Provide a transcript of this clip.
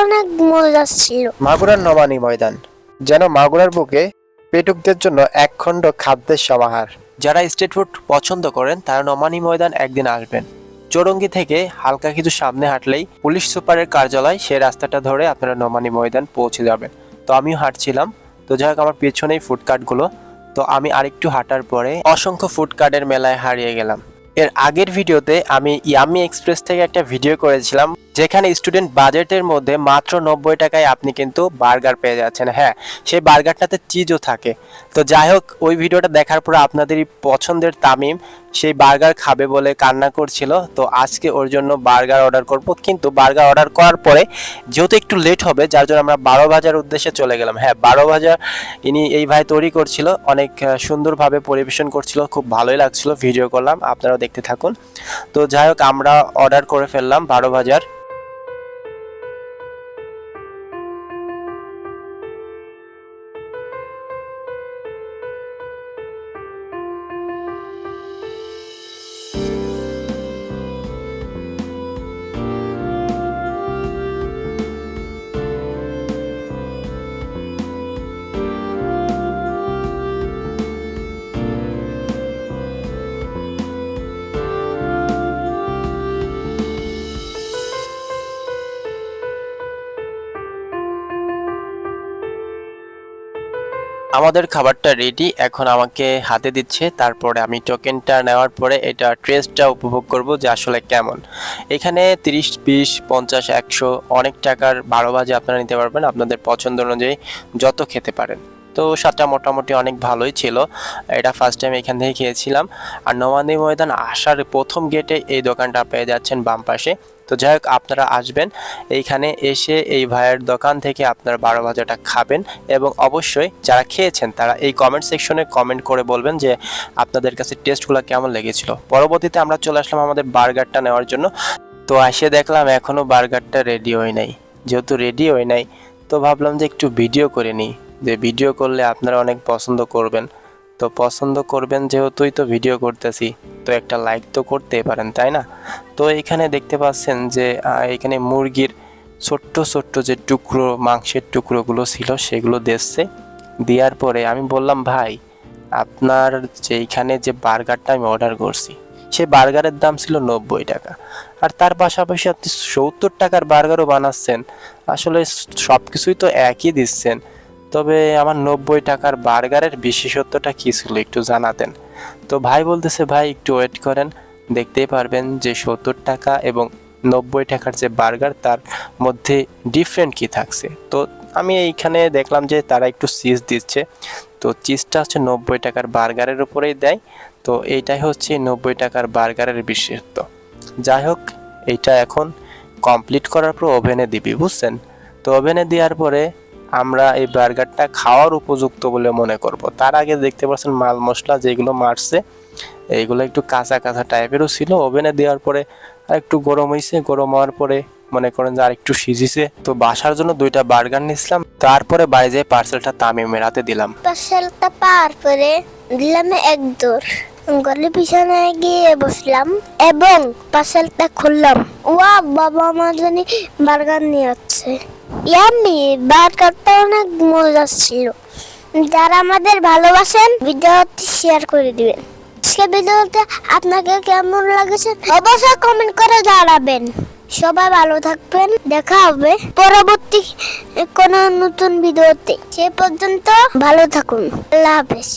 অনেক মজা ছিল। মাগুরার নবানী ময়দান, যেন মাগুরার বুকে পেটুকদের জন্য একখণ্ড খাদ্যের সমাহার। যারা স্ট্রিট ফুড পছন্দ করেন, তারা নমানি ময়দান একদিন আসবেন। চৌরঙ্গি থেকে হালকা কিছু সামনে হাঁটলেই পুলিশ সুপারের কার্যালয়, সেই রাস্তাটা ধরে আপনারা নমানি ময়দান পৌঁছে যাবেন। তো আমিও হাঁটছিলাম। তো যাই হোক, আমার পেছনেই ফুডকার্টগুলো তো আমি আরেকটু হাঁটার পরে অসংখ্য ফুডকার্টের মেলায় হারিয়ে গেলাম। এর আগের ভিডিওতে আমি ইয়ামি এক্সপ্রেস থেকে একটা ভিডিও করেছিলাম, যেখানে স্টুডেন্ট বাজেটের মধ্যে মাত্র নব্বই টাকায় আপনি কিন্তু বার্গার পেয়ে যাচ্ছেন। হ্যাঁ সেই বার্গারটাতে চিজও থাকে। তো যাই হোক, ওই ভিডিওটা দেখার পর আপনাদেরই পছন্দের তামিম সেই বার্গার খাবে বলে কান্না করছিল। তো আজকে ওর জন্য বার্গার অর্ডার করব। কিন্তু বার্গার অর্ডার করার পরে যেহেতু একটু লেট হবে, যার জন্য আমরা বারো বাজার উদ্দেশ্যে চলে গেলাম। হ্যাঁ বারো বাজার ইনি এই ভাই তৈরি করছিল। অনেক সুন্দরভাবে পরিবেশন করছিল। খুব ভালোই লাগছিল। ভিডিও করলাম। আপনারাও দেখতে থাকুন। তো যাই হোক আমরা অর্ডার করে ফেললাম বারো বাজার। আমাদের খাবারটা রেডি এখন আমাকে হাতে দিচ্ছে, তারপরে আমি টোকেনটা নেওয়ার পরে এটা ট্রেসটা উপভোগ করব যে আসলে কেমন। এখানে তিরিশ, বিশ, পঞ্চাশ, একশো, অনেক টাকার বারো বাজে আপনারা নিতে পারবেন আপনাদের পছন্দ অনুযায়ী যত খেতে পারেন। তো স্বাদটা মোটামুটি অনেক ভালোই ছিল। এটা ফার্স্ট টাইম এখান থেকে খেয়েছিলাম। আর নবান্দি ময়দান আসার প্রথম গেটে এই দোকানটা পেয়ে যাচ্ছেন বাম পাশে। তো যাই হোক, আপনারা আসবেন। এইখানে এসে এই ভাইয়ের দোকান থেকে আপনারা বারো ভাজাটা খাবেন এবং অবশ্যই যারা খেয়েছেন, তারা এই কমেন্ট সেকশনে কমেন্ট করে বলবেন যে আপনাদের কাছে টেস্টগুলো কেমন লেগেছিল। পরবর্তীতে আমরা চলে আসলাম আমাদের বার্গারটা নেওয়ার জন্য। তো এসে দেখলাম এখনও বার্গারটা রেডি হয় নাই। যেহেতু রেডি হয় নাই, তো ভাবলাম যে একটু ভিডিও করে নিই। যে ভিডিও করলে আপনারা অনেক পছন্দ করবেন। তো পছন্দ করবেন যেহেতুই তো ভিডিও করতেছি, তো একটা লাইক তো করতেই পারেন, তাই না? তো এখানে দেখতে পাচ্ছেন যে এখানে মুরগির ছোট্ট ছোট্ট যে টুকরো, মাংসের টুকরোগুলো ছিল, সেগুলো দিচ্ছে। দেওয়ার পরে আমি বললাম, ভাই, আপনার যে এইখানে যে বার্গারটা আমি অর্ডার করছি সেই বার্গারের দাম ছিল নব্বই টাকা। আর তার পাশাপাশি আপনি সত্তর টাকার বার্গারও বানাচ্ছেন। আসলে সব কিছুই তো একই দিচ্ছেন। তবে আমার নব্বই টাকার বার্গারের বিশেষত্বটা কী ছিল একটু জানাতেন। তো ভাই বলতেছে, ভাই, একটু ওয়েট করেন। দেখতেই পারবেন যে সত্তর টাকা এবং নব্বই টাকার যে বার্গার, তার মধ্যে ডিফারেন্ট কি থাকছে। তো আমি এইখানে দেখলাম যে তারা একটু চিজ দিচ্ছে। তো চিজটা হচ্ছে নব্বই টাকার বার্গারের উপরেই দেয়। তো এইটাই হচ্ছে নব্বই টাকার বার্গারের বিশেষত্ব। যাই হোক, এইটা এখন কমপ্লিট করার পর ওভেনে দিবি, বুঝছেন? তো ওভেনে দেওয়ার পরে আমরা এই বার্গারটা খাওয়ার উপযুক্ত বলে মনে করব। তার আগে দেখতে পাচ্ছেন মাল মশলা যেগুলো মারছে এইগুলো একটু কাঁচা কাঁচা টাইপেরও ছিল। ওভেনে দেওয়ার পরে আর একটু গরম হয়েছে গরম হওয়ার পরে মনে করেন যে আর একটু সিজিছে। তো বাসার জন্য দুইটা বার্গার নিয়েছিলাম তারপরে বাড়ি যেয়ে পার্সেলটা তামিমের হাতে দিলাম। পার্সেলটা পার করে দিলাম এক দৌড় গলি পিছনে গিয়ে বসলাম এবং পার্সেলটা খুললাম। ওয়া বাবা আমার জানি বার্গার নিয়ে যাচ্ছে ইয়াম্মি বার্গারটা অনেক মজা ছিল। যারা আমাদের ভালোবাসেন, ভিডিওটি শেয়ার করে দিবেন। আজকে ভিডিওটা আপনাকে কেমন লাগেছে? অবশ্যই কমেন্ট করে জানাবেন। সবাই ভালো থাকবেন, দেখা হবে পরবর্তী কোনো নতুন ভিডিওতে। সে পর্যন্ত ভালো থাকুন। আল্লাহ হাফেজ।